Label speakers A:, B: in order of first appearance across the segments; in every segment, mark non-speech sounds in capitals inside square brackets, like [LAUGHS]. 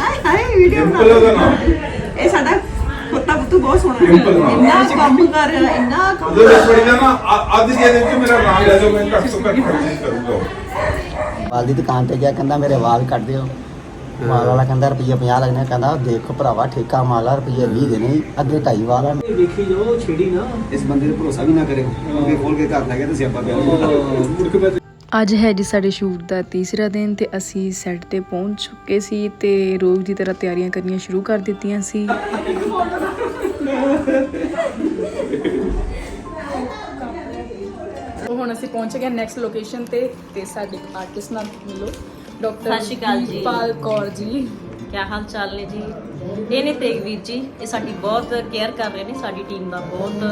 A: ਹਾਏ ਹਾਏ ਵੀਡੀਓ
B: ਡਿੰਪਲ ਉਹਦਾ ਨਾਮ
A: ਇਹ ਸਾਡਾ ਕੁੱਤਾ ਬੁੱਤੂ ਬਹੁਤ ਸੋਹਣਾ
B: ਡਿੰਪਲ ਨਾਮ।
A: ਇੰਨਾ ਕੰਮ ਕਰ ਇੰਨਾ ਕੰਮ
B: ਉਹਦੇ ਵਿੱਚ ਬੜੀ ਜਾਣਾ ਅੱਧ ਜੇ ਦੇ ਵਿੱਚ ਮੇਰਾ ਨਾਮ ਲੈ ਜਾਓ ਮੈਂ ਘੱਟ ਤੋਂ ਘੱਟ ਪਰਚੇਸ ਕਰੂੰਗਾ
C: ਵਾਲ ਦੀ ਦੁਕਾਨ ਤੇ ਗਿਆ ਕਹਿੰਦਾ ਮੇਰੇ ਵਾਲ ਕੱਟ ਦਿਓ ਵਾਲ ਵਾਲਾ ਕਹਿੰਦਾ ਰੁਪਈਆ 50 ਲੱਗਣਾ ਕਹਿੰਦਾ ਦੇਖੋ ਭਰਾਵਾ ਠੇਕਾ ਮਾਲਾ ਰੁਪਈਆ 20 ਦੇਣੇ ਈ, ਅੱਗੇ ਢਾਈ ਵਾਲ ਆ
D: ਵੇਖੀ ਜਾਓ ਛੇੜੀ ਨਾ
E: ਇਸ ਬੰਦੇ ਤੇ ਭਰੋਸਾ ਵੀ ਨਾ ਕਰੇ ਅੱਗੇ ਖੋਲ ਕੇ ਘਰ ਲੈ ਗਿਆ ਤੇ ਸਿਆਪਾ ਪਿਆ
D: ਮੁੜ ਕੇ ਮੈਂ
F: ਅੱਜ ਹੈ ਜੀ ਸਾਡੇ ਸ਼ੂਟ ਦਾ ਤੀਸਰਾ ਦਿਨ ਤੇ ਅਸੀਂ ਸੈੱਟ ਤੇ ਪਹੁੰਚ ਚੁੱਕੇ ਸੀ ਤੇ ਰੋਜ਼ ਦੀ ਤਰ੍ਹਾਂ ਤਿਆਰੀਆਂ ਕਰਨੀਆਂ ਸ਼ੁਰੂ ਕਰ ਦਿੱਤੀਆਂ ਸੀ। ਹੁਣ ਅਸੀਂ ਪਹੁੰਚ ਗਏ ਨੈਕਸਟ ਲੋਕੇਸ਼ਨ ਤੇ ਤੇ ਸਾਡੇ ਆਰਟਿਸਟ ਨਾਲ ਮਿਲੋ। ਡਾਕਟਰ
G: ਸਤਿ ਸ਼੍ਰੀ ਅਕਾਲ ਜੀ।
F: ਪਾਲ ਕੌਰ ਜੀ।
G: ਕੀ ਹਾਲ ਚਾਲ ਨੇ ਜੀ? ਇਹ ਨੇ ਤੇਗਵੀਰ ਜੀ ਇਹ ਸਾਡੀ ਬਹੁਤ ਕੇਅਰ ਕਰ ਰਹੇ ਨੇ ਸਾਡੀ ਟੀਮ ਦਾ ਬਹੁਤ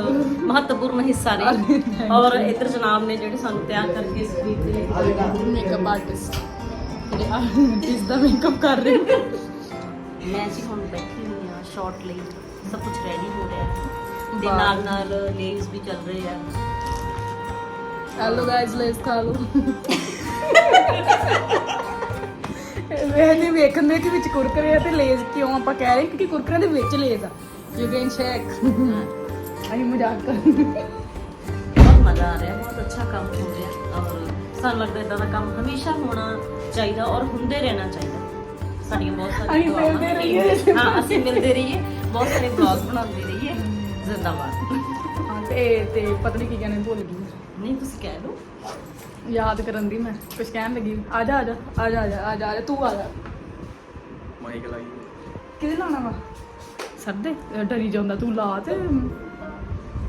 G: ਮਹੱਤਵਪੂਰਨ ਹਿੱਸਾ ਨੇ ਔਰ ਇਧਰ ਜਨਾਬ ਨੇ ਜਿਹੜੇ ਸਾਨੂੰ ਤਿਆਰ ਕਰਕੇ ਸਕਰੀਨ ਤੇ ਲੈ ਕੇ ਆਏ।
F: ਮੇਕਅਪ ਆਰਟਿਸਟ ਜਿਹੜੇ ਆਰਟਿਸਟ ਦਾ ਮੇਕਅਪ ਕਰ ਰਹੇ ਨੇ।
G: ਮੈਂ ਜੀ ਹੁਣ ਬੈਠੀ ਹੋਈ ਆ ਸ਼ਾਰਟ ਲਈ ਸਭ ਕੁਝ ਰੈਡੀ ਹੋ ਰਿਹਾ ਹੈ। ਤੇ। ਨਾਲ ਨਾਲ ਲੇਸ ਵੀ ਚੱਲ ਰਹੇ ਆ।
F: ਹੈਲੋ ਗਾਇਜ਼ ਲੈਟਸ ਖਾ ਲਓ ਨਹੀਂ ਵੇਖਣ ਕਿ ਵਿੱਚ ਕੁਰਕਰੇ ਆ ਤੇ ਲੇਜ਼ ਕਿਉਂ ਆਪਾਂ ਕਹਿ ਰਹੇ ਕਿਉਂਕਿ ਕੁਰਕਰੇ ਦੇ ਵਿੱਚ ਲੇਜ਼ ਆ। ਯੂ ਕੈਨ ਚੈੱਕ ਅਸੀਂ ਮਜ਼ਾਕ ਕਰ
G: ਬਹੁਤ ਮਜ਼ਾ ਆ ਰਿਹਾ ਬਹੁਤ ਅੱਛਾ ਕੰਮ ਹੋ ਰਿਹਾ। ਔਰ ਸਾਨੂੰ ਲੱਗਦਾ ਇਦਾਂ ਦਾ ਕੰਮ ਹਮੇਸ਼ਾ ਹੋਣਾ ਚਾਹੀਦਾ ਔਰ ਹੁੰਦੇ ਰਹਿਣਾ ਚਾਹੀਦਾ। ਸਾਡੀਆਂ ਬਹੁਤ ਸਾਰੀਆਂ
F: ਅਸੀਂ ਮਿਲਦੇ। ਰਹੀਏ।
G: ਹਾਂ ਅਸੀਂ ਮਿਲਦੇ ਰਹੀਏ। ਬਹੁਤ ਸਾਰੇ ਬਲੌਗ ਬਣਾਉਂਦੇ ਰਹੀਏ। ਜ਼ਿੰਦਾਬਾਦ।
F: ਹਾਂ, ਤੇ ਤੇ ਪਤਾ ਨਹੀਂ ਕੀ ਕਹਿਣੇ ਭੁੱਲ ਗਈ।
G: ਨਹੀਂ ਤੁਸੀਂ ਕਹਿ ਲਓ
F: ਯਾਦ ਕਰਨ ਦੀ ਮੈਂ ਕੁਝ ਕਹਿਣ ਲੱਗੀ। ਆ ਜਾ ਆ ਜਾ ਆ ਜਾ ਆ ਜਾ ਆ ਜਾ, ਆ ਜਾ ਤੂੰ ਆ ਜਾ।
D: ਮਾਈਕ ਲਾਈ।
F: ਕਿਹਦੇ ਲਾਣਾ ਵਾ? ਸਰਦੇ ਡਰੀ ਜਾਂਦਾ ਤੂੰ ਲਾ ਤੇ।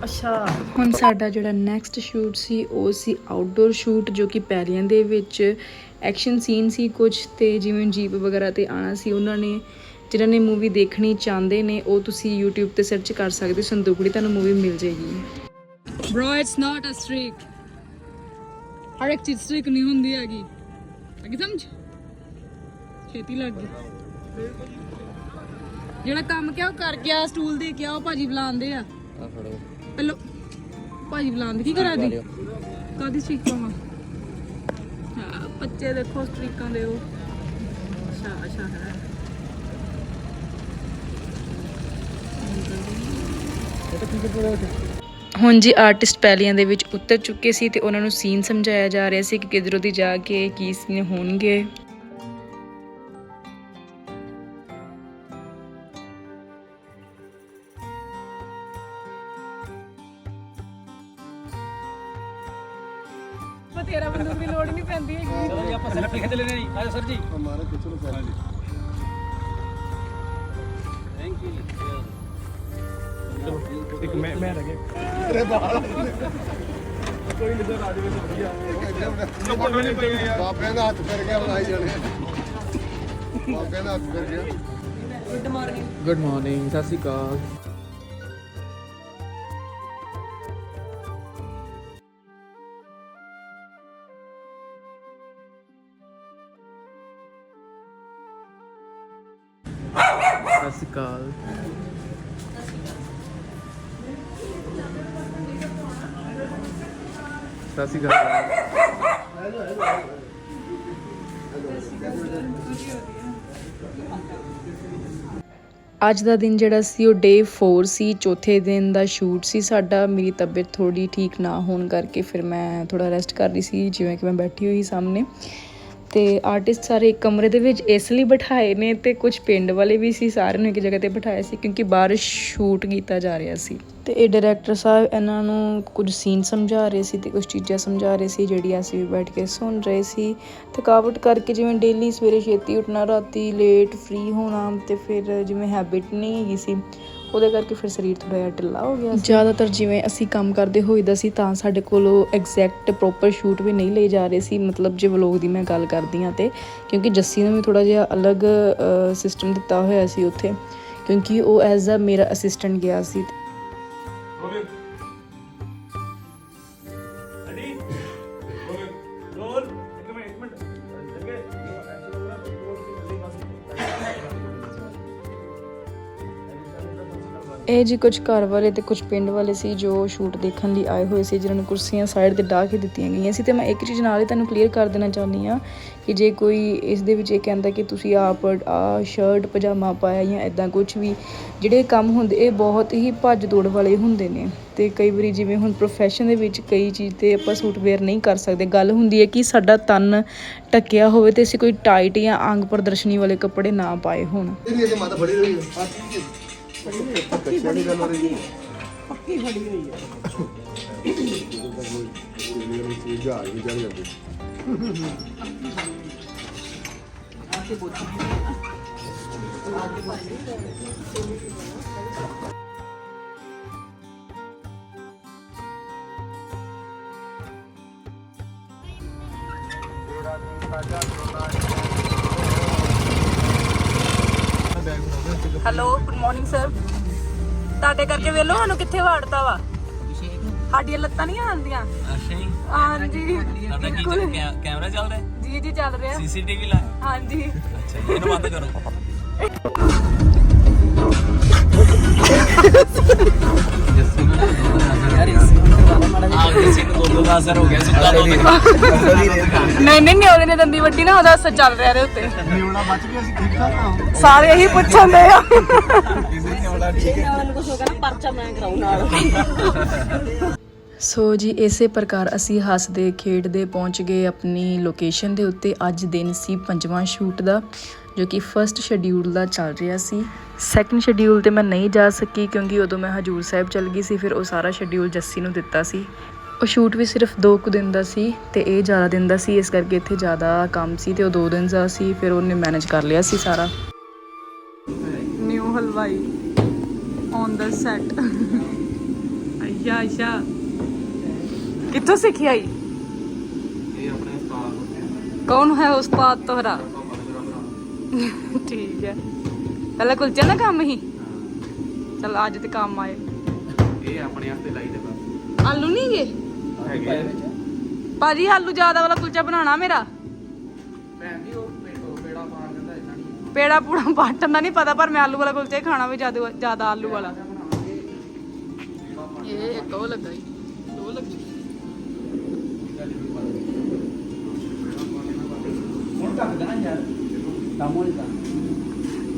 F: ਅੱਛਾ। ਹੁਣ ਸਾਡਾ ਜਿਹੜਾ ਨੈਕਸਟ ਸ਼ੂਟ ਸੀ ਉਹ ਸੀ ਆਊਟਡੋਰ ਸ਼ੂਟ ਜੋ ਕਿ ਪੈਲੀਆਂ ਦੇ ਵਿੱਚ ਐਕਸ਼ਨ ਸੀਨ ਸੀ ਕੁਝ ਤੇ ਜਿਵੇਂ ਜੀਪ ਵਗੈਰਾ ਤੇ ਆਣਾ ਸੀ ਉਹਨਾਂ ਨੇ ਜਿਨ੍ਹਾਂ ਨੇ ਮੂਵੀ ਦੇਖਣੀ ਚਾਹੁੰਦੇ ਨੇ ਉਹ ਤੁਸੀਂ YouTube ਤੇ ਸਰਚ ਕਰ ਸਕਦੇ ਹੋ ਸੰਦੂਕੜੀ ਤੁਹਾਨੂੰ ਮੂਵੀ ਮਿਲ ਜਾਏਗੀ। Bro it's not a streak ਹਰ ਇੱਕ ਚੀਜ਼ ਸਟ੍ਰੀਕ ਨਹੀਂ ਹੁੰਦੀ ਹੈਗੀ। ਲੱਗੀ ਸਮਝ? ਛੇਤੀ ਲੱਗ ਗਈ। ਜਿਹੜਾ ਕੰਮ ਕਿਹਾ ਉਹ ਕਰ ਗਿਆ ਸਟੂਲ ਦੇ ਗਿਆ ਉਹ ਭਾਜੀ ਬੁਲਾਉਂਦੇ ਆ।
C: ਆ ਫੜੋ।
F: ਪਹਿਲੋ ਭਾਜੀ ਬੁਲਾਉਂਦੇ ਕੀ ਕਰਾ ਦੀ ਕਾਦੀ ਸਟ੍ਰੀਕ ਪਾਵਾਂ? ਹਾਂ ਬੱਚੇ ਦੇਖੋ ਸਟ੍ਰੀਕਾਂ ਦੇ ਉਹ। ਅੱਛਾ ਅੱਛਾ। ਹੈ ਹੁਣ ਜੀ ਆਰਟਿਸਟ ਪੈਲੀਆਂ ਦੇ ਵਿੱਚ ਉਤਰ ਚੁੱਕੇ ਸੀ ਤੇ ਉਹਨਾਂ ਨੂੰ ਸੀਨ ਸਮਝਾਇਆ ਜਾ ਰਿਹਾ ਸੀ ਕਿ ਕਿਧਰੋਂ ਦੀ ਜਾ ਕੇ ਕੀ ਸੀਨ ਹੋਣਗੇ। ਤੇਰਾ ਬੰਦੂਕ ਦੀ ਲੋੜ ਨਹੀਂ ਪੈਂਦੀ ਹੈਗੀ।
D: ਚਲੋ ਜੀ ਆਪਾਂ ਸੈਲਫੀ ਖਿੱਚ ਲੈਣੇ ਜੀ। ਆਜੋ ਸਰ ਜੀ।
E: ਹਮਾਰਾ ਕਿਚਨ ਕਰ
D: ਥੈਂਕ ਯੂ ਇੱਕ ਮੈਂ ਮੈਂ ਰਹਿ ਗਿਆ।
E: ਬਾਬਿਆਂ ਦਾ ਹੱਥ ਫਿਰ ਗਿਆ ਬਣਾਈ ਜਾਣੇ। ਬਾਬਿਆਂ ਦਾ ਹੱਥ ਫਿਰ ਗਿਆ।
H: ਗੁੱਡ ਮਾਰਨਿੰਗ ਸਤਿ ਸ਼੍ਰੀ ਅਕਾਲ। ਸਤਿ ਸ਼੍ਰੀ ਅਕਾਲ। ਸਤਿ ਸ਼੍ਰੀ ਅਕਾਲ
F: ਅੱਜ ਦਾ ਦਿਨ ਜਿਹੜਾ ਸੀ ਉਹ ਡੇ 4 ਸੀ, ਚੌਥੇ ਦਿਨ ਦਾ ਸ਼ੂਟ ਸੀ। ਸਾਡਾ, ਮੇਰੀ ਤਬੀਅਤ ਥੋੜੀ ਠੀਕ ਨਾ ਹੋਣ ਕਰਕੇ ਫਿਰ ਮੈਂ ਥੋੜਾ ਰੈਸਟ ਕਰ ਰਹੀ ਸੀ, ਜਿਵੇਂ ਕਿ ਮੈਂ ਬੈਠੀ ਹੋਈ ਸਾਹਮਣੇ। ਤੇ ਆਰਟਿਸਟ ਸਾਰੇ ਇੱਕ ਕਮਰੇ ਦੇ ਵਿੱਚ ਇਸ ਲਈ ਬਿਠਾਏ ਨੇ ਤੇ ਕੁਝ ਪਿੰਡ ਵਾਲੇ ਵੀ ਸੀ, ਸਾਰਿਆਂ ਨੂੰ ਇੱਕ ਜਗ੍ਹਾ ਤੇ ਬਿਠਾਇਆ ਸੀ ਕਿਉਂਕਿ ਬਾਹਰ ਸ਼ੂਟ ਕੀਤਾ ਜਾ ਰਿਹਾ ਸੀ। ਤੇ ਇਹ ਡਾਇਰੈਕਟਰ ਸਾਹਿਬ ਇਹਨਾਂ ਨੂੰ ਕੁਝ ਸੀਨ ਸਮਝਾ ਰਹੇ ਸੀ ਤੇ ਕੁਝ ਚੀਜ਼ਾਂ ਸਮਝਾ ਰਹੇ ਸੀ ਜਿਹੜੀ ਅਸੀਂ ਵੀ ਬੈਠ ਕੇ ਸੁਣ ਰਹੇ ਸੀ। ਥਕਾਵਟ ਕਰਕੇ ਜਿਵੇਂ ਡੇਲੀ ਸਵੇਰੇ ਛੇਤੀ ਉੱਠਣਾ, ਰਾਤੀ ਲੇਟ ਫ੍ਰੀ ਹੋਣਾ ਤੇ ਫਿਰ ਜਿਵੇਂ ਹੈਬਿਟ ਨਹੀਂ ਹੈਗੀ ਸੀ ਉਹਦੇ ਕਰਕੇ ਫਿਰ ਸਰੀਰ ਥੋੜਾ ਜਿਹਾ ਢਿੱਲਾ ਹੋ ਗਿਆ ਜ਼ਿਆਦਾਤਰ ਜਿਵੇਂ ਅਸੀਂ ਕੰਮ ਕਰਦੇ ਹੋਈਦਾ ਸੀ ਤਾਂ ਸਾਡੇ ਕੋਲ ਐਗਜ਼ੈਕਟ ਪ੍ਰੋਪਰ ਸ਼ੂਟ ਵੀ ਨਹੀਂ ਲਈ ਜਾ ਰਹੇ ਸੀ ਮਤਲਬ ਜੇ ਵਲੋਗ ਦੀ ਮੈਂ ਗੱਲ ਕਰਦੀ ਹਾਂ ਤੇ ਕਿਉਂਕਿ ਜੱਸੀ ਨੂੰ ਵੀ ਥੋੜਾ ਜਿਹਾ ਅਲੱਗ ਸਿਸਟਮ ਦਿੱਤਾ ਹੋਇਆ ਸੀ ਉੱਥੇ ਕਿਉਂਕਿ ਉਹ ਐਜ਼ ਅ ਮੇਰਾ ਅਸਿਸਟੈਂਟ ਗਿਆ ਸੀ। ਇਹ ਜੀ ਕੁਝ ਘਰ ਵਾਲੇ ਤੇ ਕੁਝ ਪਿੰਡ ਵਾਲੇ ਸੀ ਜੋ ਸ਼ੂਟ ਦੇਖਣ ਲਈ ਆਏ ਹੋਏ ਸੀ, ਜਿਨ੍ਹਾਂ ਨੂੰ ਕੁਰਸੀਆਂ ਸਾਈਡ ਤੇ ਡਾਹ ਕੇ ਦਿੱਤੀਆਂ ਗਈਆਂ ਸੀ। ਤੇ ਮੈਂ ਇੱਕ ਚੀਜ਼ ਨਾਲ ਹੀ ਤੁਹਾਨੂੰ ਕਲੀਅਰ ਕਰ ਦੇਣਾ ਚਾਹੁੰਦੀ ਆ ਕਿ ਜੇ ਕੋਈ ਇਸ ਦੇ ਵਿੱਚ ਇਹ ਕਹਿੰਦਾ ਕਿ ਤੁਸੀਂ ਆਪ ਆ ਸ਼ਰਟ ਪਜਾਮਾ ਪਾਇਆ ਜਾਂ ਇਦਾਂ ਕੁਝ ਵੀ, ਜਿਹੜੇ ਕੰਮ ਹੁੰਦੇ, ਇਹ ਬਹੁਤ ਹੀ ਭੱਜ ਦੌੜ ਵਾਲੇ ਹੁੰਦੇ ਨੇ। ਤੇ ਕਈ ਵਾਰੀ ਜਿਵੇਂ ਹੁਣ ਪ੍ਰੋਫੈਸ਼ਨ ਦੇ ਵਿੱਚ ਕਈ ਚੀਜ਼ ਤੇ ਆਪਾਂ ਸੂਟ ਵੇਅਰ ਨਹੀਂ ਕਰ ਸਕਦੇ। ਗੱਲ ਹੁੰਦੀ ਹੈ ਕਿ ਸਾਡਾ ਤਨ ਟੱਕਿਆ ਹੋਵੇ ਤੇ ਅਸੀਂ ਕੋਈ ਟਾਈਟ ਜਾਂ ਅੰਗ ਪ੍ਰਦਰਸ਼ਨੀ ਵਾਲੇ ਕੱਪੜੇ ਨਾ ਪਾਏ ਹੋਣ।
E: ਮਾਤਾ ਫੜੀ ਹੋਈ ਹੈ। ਪੱਕੀ ਫੜੀ ਗੱਲ ਹੋ। ਰਹੀ ਹੈ
A: ਪੱਕੀ ਫੜੀ ਹੋਈ ਹੈ।
E: ਜਹਾਜ਼ ਵੀ ਚੜ ਜਾਂਦੇ
F: ਹੈਲੋ ਗੁੱਡ ਮਾਰਨਿੰਗ ਸਰ ਤੁਹਾਡੇ ਕਰਕੇ ਵੇਲੋ ਸਾਨੂੰ ਕਿੱਥੇ ਵਾੜਤਾ ਵਾ। ਸਾਡੀਆਂ ਲੱਤਾਂ ਨਹੀਂ ਆਉਂਦੀਆਂ। ਹਾਂਜੀ। ਬਿਲਕੁਲ।
H: ਕੈਮਰਾ ਚੱਲਦਾ
F: ਜੀ ਜੀ ਚੱਲ ਰਿਹਾ।
H: ਸੀਸੀਟੀਵੀ ਲਾ
F: ਹਾਂਜੀ।
H: ਅੱਛਾ ਇਹਨੂੰ ਬੰਦ ਕਰੋ। ਆਹ ਜੱਸੀ ਨੂੰ ਦੋ ਦੋ ਦਾ ਅਸਰ ਹੋ ਗਿਆ ਸੁੱਤਾ ਦੋ
F: ਨਹੀਂ ਨਹੀਂ ਨਹੀਂ ਉਹਦੇ ਨੇ ਦੰਦੀ ਵੱਡੀ ਨਾ ਉਹਦਾ ਅਸਰ ਚੱਲ ਰਿਹਾ ਇਹਦੇ ਉੱਤੇ।
E: ਨਿਉਣਾ ਬਚ ਗਿਆ ਸੀ ਠੀਕ ਠਾਕ ਆ।
F: ਸਾਰੇ ਇਹੀ ਪੁੱਛਣ ਦੇ ਆ।
G: ਨਾਲ ਕੁਝ ਹੋ ਗਿਆ ਨਾ ਪਰਚਾ ਮੈਂ ਕਰਾਉ ਨਾਲ
F: ਸੋ ਜੀ ਇਸੇ ਪ੍ਰਕਾਰ ਅਸੀਂ ਹੱਸਦੇ ਖੇਡਦੇ ਪਹੁੰਚ ਗਏ ਆਪਣੀ ਲੋਕੇਸ਼ਨ ਦੇ ਉੱਤੇ। ਅੱਜ ਦਿਨ ਸੀ ਪੰਜਵਾਂ ਸ਼ੂਟ ਦਾ ਜੋ ਕਿ ਫਰਸਟ ਸ਼ਡਿਊਲ ਦਾ ਚੱਲ ਰਿਹਾ ਸੀ। ਸੈਕੰਡ ਸ਼ਡਿਊਲ ਤੇ ਮੈਂ ਨਹੀਂ ਜਾ ਸਕੀ ਕਿਉਂਕਿ ਉਦੋਂ ਮੈਂ ਹਜੂਰ ਸਾਹਿਬ ਚੱਲ ਗਈ ਸੀ ਫਿਰ ਉਹ ਸਾਰਾ ਸ਼ਡਿਊਲ ਜੱਸੀ ਨੂੰ ਦਿੱਤਾ ਸੀ। ਉਹ ਸ਼ੂਟ ਵੀ ਸਿਰਫ 2 ਕੁ ਦਿਨ ਦਾ ਸੀ ਤੇ ਇਹ ਜ਼ਿਆਦਾ ਦਿਨ ਦਾ ਸੀ ਇਸ ਕਰਕੇ ਇੱਥੇ ਜ਼ਿਆਦਾ ਕੰਮ ਸੀ ਤੇ ਉਹ 2 ਦਿਨ ਦਾ ਸੀ ਫਿਰ ਉਹਨੇ ਮੈਨੇਜ ਕਰ ਲਿਆ ਸੀ ਸਾਰਾ। ਨਿਊ ਹਲਵਾਈ ਔਨ ਦਾ ਸੈਟ ਅੱਛਾ ਅੱਛਾ ਕਿੱਥੋਂ ਸਿੱਖਿਆ ਇਹ ਆਪਣੇ ਉਸਤਾਦ ਕੌਣ ਹੈ ਉਸਤਾਦ ਤੁਹਾਡਾ ਠੀਕ ਹੈ। ਪਹਿਲਾਂ ਕੁਲਚੇ ਦਾ ਕੰਮ ਹੀ ਚਲ ਅੱਜ ਤੇ ਕੰਮ ਆਏ।
H: ਇਹ ਆਪਣੇ ਹੱਥ ਤੇ ਲਾਈ ਦੇ ਬਸ।
F: ਆਲੂ ਨਹੀਂ ਗੇ?
H: ਹੈਗੇ
F: ਭਾਜੀ ਆਲੂ ਜ਼ਿਆਦਾ ਵਾਲਾ ਕੁਲਚਾ ਬਣਾਉਣਾ ਮੇਰਾ।
H: ਭੈਣ ਜੀ ਉਹ ਪੇੜਾ ਪਾਣ ਦਿੰਦਾ ਇਦਾਂ ਨਹੀਂ।
F: ਪੇੜਾ ਪੂੜਾ ਬਾਟਣ ਦਾ ਨਹੀਂ ਪਤਾ ਪਰ ਮੈਂ ਆਲੂ ਵਾਲਾ ਕੁਲਚਾ ਹੀ ਖਾਣਾ ਵੀ ਜ਼ਿਆਦਾ ਜ਼ਿਆਦਾ ਆਲੂ ਵਾਲਾ। ਇਹ ਇੱਕ ਉਹ ਲੱਗਾ ਹੀ ਦੋ ਲੱਗੀ।
H: ਹੁਣ ਤੱਕ ਦੇਣਾ ਯਾਰ। ਕੰਮ ਹੋਣੀ ਤਾਂ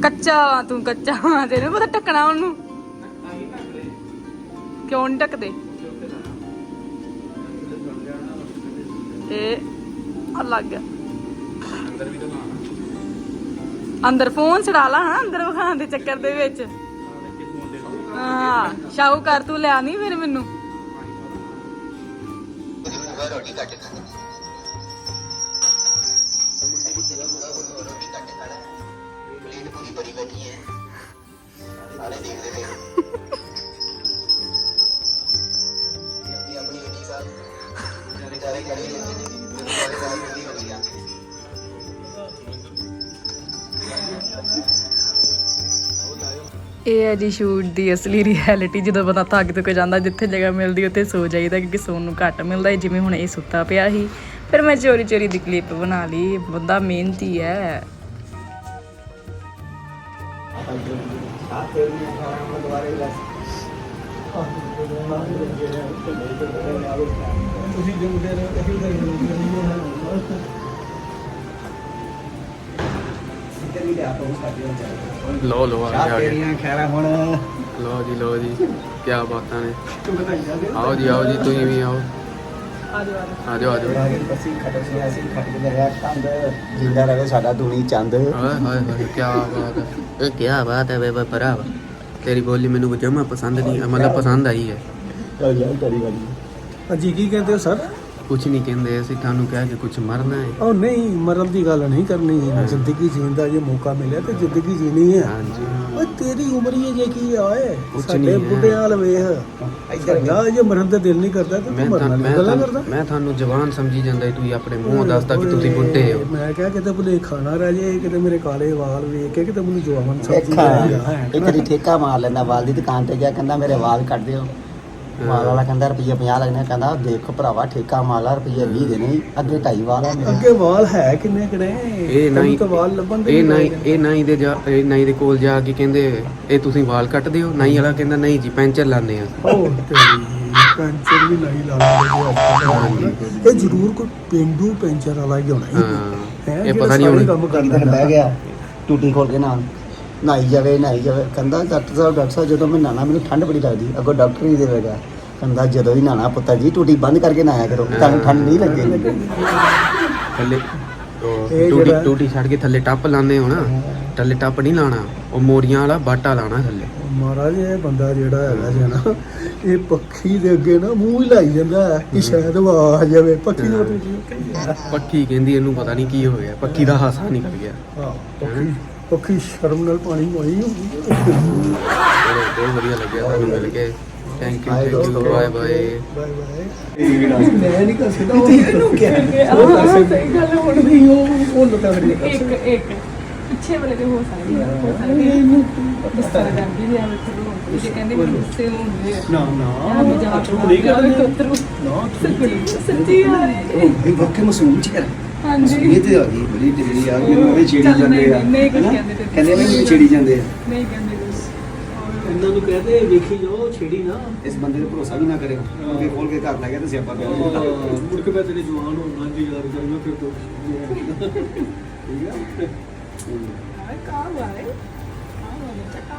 F: ਕੱਚਾ ਵਾਂ ਤੂੰ ਕੱਚਾ ਵਾਂ ਤੈਨੂੰ ਪਤਾ ਟੱਕਣਾ ਉਹਨੂੰ। ਕਿਉਂ ਨਹੀਂ ਟੱਕਦੇ ਆ ਲੱਗ ਗਿਆ।
H: ਅੰਦਰ ਵੀ ਤਾਂ ਲਾਣਾ
F: ਅੰਦਰ ਫੋਨ ਛਡਾ ਲਾ ਹਾਂ ਅੰਦਰ ਵਿਖਾਉਣ ਦੇ ਚੱਕਰ ਦੇ ਵਿੱਚ। ਹਾਂ ਸ਼ਾਹੂ ਕਰ ਤੂੰ ਲਿਆ ਨਹੀਂ ਫਿਰ ਮੈਨੂੰ। [LAUGHS] ਇਹ ਹੈ ਜੀ ਸ਼ੂਟ ਦੀ ਅਸਲੀ ਰਿਐਲਿਟੀ ਜਦੋਂ ਬੰਦਾ ਥੱਕ ਕੇ ਜਾਂਦਾ, ਜਿੱਥੇ ਜਗ੍ਹਾ ਮਿਲਦੀ, ਉੱਥੇ ਸੋ ਜਾਈਦਾ ਕਿਉਂਕਿ ਸੌਣ ਨੂੰ ਘੱਟ ਮਿਲਦਾ ਹੈ। ਜਿਵੇਂ ਹੁਣ ਇਹ ਸੁੱਤਾ ਪਿਆ ਸੀ। ਫਿਰ ਮੈਂ ਚੋਰੀ ਚੋਰੀ ਦੀ ਕਲਿੱਪ ਬਣਾ ਲਈ। ਬੰਦਾ ਮਿਹਨਤੀ ਹੈ।
H: ਲੋ ਲੋ ਆ ਗਿਆ
C: ਕਿਹੜੀਆਂ ਖੈਰਾਂ ਹੁਣ।
H: ਲੋ ਜੀ ਲੋ ਜੀ ਕੀ ਬਾਤਾਂ ਨੇ। ਆਓ ਜੀ ਆਓ ਜੀ ਤੁਸੀਂ ਵੀ ਆਓ। ਆ ਜਾਓ ਆ ਜਾਓ।
C: ਪਸੀ ਖਟਕ ਸੀ ਅਸੀਂ ਖਟਕ ਰਿਹਾ ਕੰਦ ਜਿੰਦਾ ਰਹੇ ਸਾਡਾ ਦੁਨੀ ਚੰਦ।
H: ਹਾਏ ਹਾਏ ਹਾਏ ਕੀ ਬਾਤ ਹੈ। ਇਹ ਕੀ ਬਾਤ ਹੈ ਵੇ ਭਰਾਵਾ ਤੇਰੀ ਬੋਲੀ ਮੈਨੂੰ ਜਮਾ ਪਸੰਦ ਨਹੀਂ ਮਤਲਬ ਪਸੰਦ ਆਈ ਹੈ।
C: ਚੱਲ ਜਾ ਤੇਰੀ ਵਾਲੀ
I: ਅਜੀ ਕੀ ਕਹਿੰਦੇ ਹੋ ਸਰ?
H: ਕੁਝ ਨਹੀਂ ਕਹਿੰਦੇ ਅਸੀਂ ਤੁਹਾਨੂੰ ਕਿਹਾ ਕਿ ਕੁਝ ਮਰਨਾ ਹੈ।
I: ਉਹ ਨਹੀਂ ਮਰਨ ਦੀ ਗੱਲ ਨਹੀਂ ਕਰਨੀ। ਜ਼ਿੰਦਗੀ ਜੀਣ ਦਾ ਜੇ ਮੌਕਾ ਮਿਲਿਆ ਤੇ ਜ਼ਿੰਦਗੀ ਜੀਣੀ ਹੈ।
H: ਹਾਂਜੀ
I: ਓਏ ਤੇਰੀ ਉਮਰ ਹੀ ਜੇ ਕੀ ਆਏ ਸਾਡੇ
H: ਨਹੀਂ ਹੈ।
I: ਬੁੱਢੇ ਹਾਲ ਵੇਖ। ਇੱਧਰ ਜਾ ਜੇ ਮਰਨ ਦਾ ਦਿਲ ਨਹੀਂ ਕਰਦਾ ਤੇ
H: ਮੈਂ
I: ਤੂੰ ਮਰਨ ਦੀ ਗੱਲਾਂ ਕਰਦਾ।
H: ਮੈਂ ਤੁਹਾਨੂੰ ਜਵਾਨ ਸਮਝੀ ਜਾਂਦਾ ਤੂੰ ਆਪਣੇ ਮੂੰਹ ਦੱਸਦਾ ਕਿ ਤੁਸੀਂ ਬੁੱਢੇ ਹੋ।
I: ਮੈਂ ਕਿਹਾ ਕਿਤੇ ਭੁਲੇ ਖਾਣਾ ਰਹਿ ਜੇ ਕਿਤੇ ਮੇਰੇ ਕਾਲੇ ਵਾਲ ਵੇਖ ਕੇ ਕਿਤੇ ਮੈਨੂੰ ਜਵਾਨ ਸਮਝੀ ਜਾਏਗਾ
C: ਇੱਕ ਦੀ ਠੇਕਾ ਮਾਰ ਲੈਂਦਾ ਵਾਲ ਦੀ ਦੁਕਾਨ ਤੇ ਗਿਆ ਕਹਿੰਦਾ ਮੇਰੇ ਵਾਲ ਕੱਟ ਦਿਓ। ਮਾਲ ਵਾਲਾ ਕਹਿੰਦਾ ਰੁਪਈਆ 50 ਲੱਗਣੇ ਕਹਿੰਦਾ ਦੇਖ ਭਰਾਵਾ ਠੇਕਾ ਮਾਲ ਆ ਰੁਪਈਆ 20 ਦੇਣੇ। ਅੱਗੇ ਢਾਈ ਵਾਲ ਆ ਮੇਰੇ।
I: ਅੱਗੇ ਵਾਲ ਹੈ ਕਿੰਨੇ ਕਿਹੜੇ?
H: ਇਹ ਨਹੀਂ
I: ਤਾਂ ਵਾਲ ਲੱਭਣ ਦੇ
H: ਇਹ ਨਹੀਂ ਇਹ ਨਹੀਂ ਦੇ ਜਾ ਇਹ ਨਹੀਂ ਦੇ ਕੋਲ ਜਾ ਕੇ ਕਹਿੰਦੇ ਇਹ ਤੁਸੀਂ ਵਾਲ ਕੱਟਦੇ ਹੋ ਨਹੀਂ ਵਾਲਾ ਕਹਿੰਦਾ ਨਹੀਂ ਜੀ ਪੈਂਚਰ ਲਾਉਂਦੇ ਆ।
I: ਉਹ ਤੇਰੀ ਪੈਂਚਰ ਵੀ ਨਹੀਂ ਲਾਉਂਦੇ ਇਹ ਜ਼ਰੂਰ ਕੋਈ ਪਿੰਡੂ ਪੈਂਚਰ ਵਾਲਾ ਹੀ ਹੋਣਾ ਹੀ।
H: ਇਹ ਪਤਾ ਨਹੀਂ ਹੁਣ
I: ਕੰਮ ਕਰਦਾ
C: ਬਹਿ ਗਿਆ। ਟੂਟੀ ਖੋਲ ਕੇ ਨਾਲ। ਨਹਾਈ ਜਾਵੇ ਨਹਾਈ ਜਾਵੇ। ਕਹਿੰਦਾ ਡਾਕਟਰ ਸਾਹਿਬ ਡਾਕਟਰ ਸਾਹਿਬ ਜਦੋਂ ਮੈਂ ਨਹਾਣਾ ਮੈਨੂੰ ਠੰਡ ਬੜੀ ਲੱਗਦੀ। ਅੱਗੋਂ ਡਾਕਟਰ ਹੀ ਦੇਵੇਗਾ ਕਹਿੰਦਾ ਜਦੋਂ ਵੀ ਨਹਾਣਾ ਪੁੱਤਰ ਜੀ ਟੂਟੀ ਬੰਦ ਕਰਕੇ ਨਹਾਇਆ ਕਰੋ। ਤੁਹਾਨੂੰ ਠੰਡ ਨਹੀਂ ਲੱਗੇਗੀ
H: ਥੱਲੇ
I: ਇਹ
H: ਟੂਟੀ
I: ਜਿਹੜਾ-
H: ਟੂਟੀ ਛੱਡ ਕੇ ਥੱਲੇ ਟੱਪ ਲਾਉਂਦੇ ਹੋ ਨਾ ਥੱਲੇ ਟੱਪ ਨਹੀਂ ਲਾਣਾ ਉਹ ਮੋਰੀਆਂ ਵਾਲਾ ਬਾਟਾ ਲਾਣਾ ਥੱਲੇ।
I: ਮਹਾਰਾਜ ਇਹ ਬੰਦਾ ਜਿਹੜਾ ਹੈਗਾ ਜੀ ਨਾ ਇਹ ਪੱਖੀ ਦੇ ਅੱਗੇ ਨਾ ਮੂੰਹ ਹੀ ਲਾਈ ਜਾਂਦਾ ਹੈ ਕਿ ਸ਼ਾਇਦ ਉਹ ਆ ਜਾਵੇ। ਪੱਖੀ ਨੂੰ
H: ਪੱਖੀ ਕਹਿੰਦੀ ਇਹਨੂੰ ਪਤਾ ਨਹੀਂ ਕੀ ਹੋ ਗਿਆ। ਪੱਖੀ ਦਾ ਹਾਸਾ ਨਿਕਲ ਗਿਆ।
I: ਹਾਂ ਪੱਖੀ। ਪੱਖੀ ਸ਼ਰਮ ਨਾਲ ਪਾਣੀ ਪਾਈ ਹੋਊਗੀ।
H: ਚਲੋ ਬਹੁਤ ਵਧੀਆ ਲੱਗਿਆ ਤੁਹਾਨੂੰ ਮਿਲ ਕੇ। Thank you thank you bye bye
I: bye bye ਮੈਂ ਨਹੀਂ ਕਰ ਸਕਦਾ ਉਹ ਇਹਨੂੰ ਕਿਹਾ
A: ਹਾਂ ਸਹੀ ਗੱਲ ਹੁਣ
I: ਨਹੀਂ ਉਹ ਉਹ ਲੋਕਾਂ ਨੇ
A: ਇੱਕ ਇੱਕ ਪਿੱਛੇ ਵਾਲੇ ਦੇ ਹੋ ਸਕਦੀ ਹੈ ਸਕਦੀ ਹੈ ਇਸ ਤਰ੍ਹਾਂ ਜਾਂਦੀ ਵੀ ਆਵੇ ਤੇ ਜੇ ਕਹਿੰਦੇ ਮੈਨੂੰ ਗੁੱਸੇ ਹੁੰਦੇ ਆ।
I: ਨਾ
A: ਆ
I: ਨਾ
A: ਮਜ਼ਾਕ
I: ਤੂੰ ਨਹੀਂ
A: ਕਰਦੇ
I: ਨਾ
A: ਸੱਚੀ ਯਾਰ ਇਹ।
C: ਵਾਕਈ ਮਸੂਮ ਚ ਕਰ
A: ਹਾਂਜੀ।
C: ਇਹ ਤੇ ਆ ਗਈ ਬੜੀ ਯਾਰ ਮੈਨੂੰ ਵੀ ਛੇੜੀ
A: ਚੱਲ ਨਹੀਂ,
C: ਜਾਂਦੇ ਆ।
A: ਨਹੀਂ ਕੁਝ
C: ਹੈਨਾ?
A: ਕਹਿੰਦੇ ਤੇ
C: ਕਹਿੰਦੇ ਨੇ ਮੈਨੂੰ ਛੇੜੀ ਜਾਂਦੇ ਆ।
A: ਨਹੀਂ ਕਹਿੰਦੇ ਕੁਛ
I: ਇਹਨਾਂ ਨੂੰ ਕਹਦੇ ਵੇਖੀ ਜਾਓ ਛੇੜੀ ਨਾ।
C: ਇਸ ਬੰਦੇ ਤੇ ਭਰੋਸਾ ਵੀ ਨਾ ਕਰਿਓ। ਕਿਉਂਕਿ ਖੋਲ ਕੇ ਘਰ ਲੈ ਗਿਆ ਤੇ ਸਿਆਪਾ ਪਿਆ। ਹੋਊਗਾ।
I: ਮੁੜ ਕੇ ਮੈਂ ਤੇਰੇ ਜਵਾਨ ਹੋਣਾ ਜੀ ਯਾਦ ਕਰਾਂਗਾ ਫਿਰ ਤੋਂ ਠੀਕ ਹੈ।
A: ਕਾਹ ਵਾਲੇ ਕਾਹ ਵਾਲੇ ਚੱਕਾ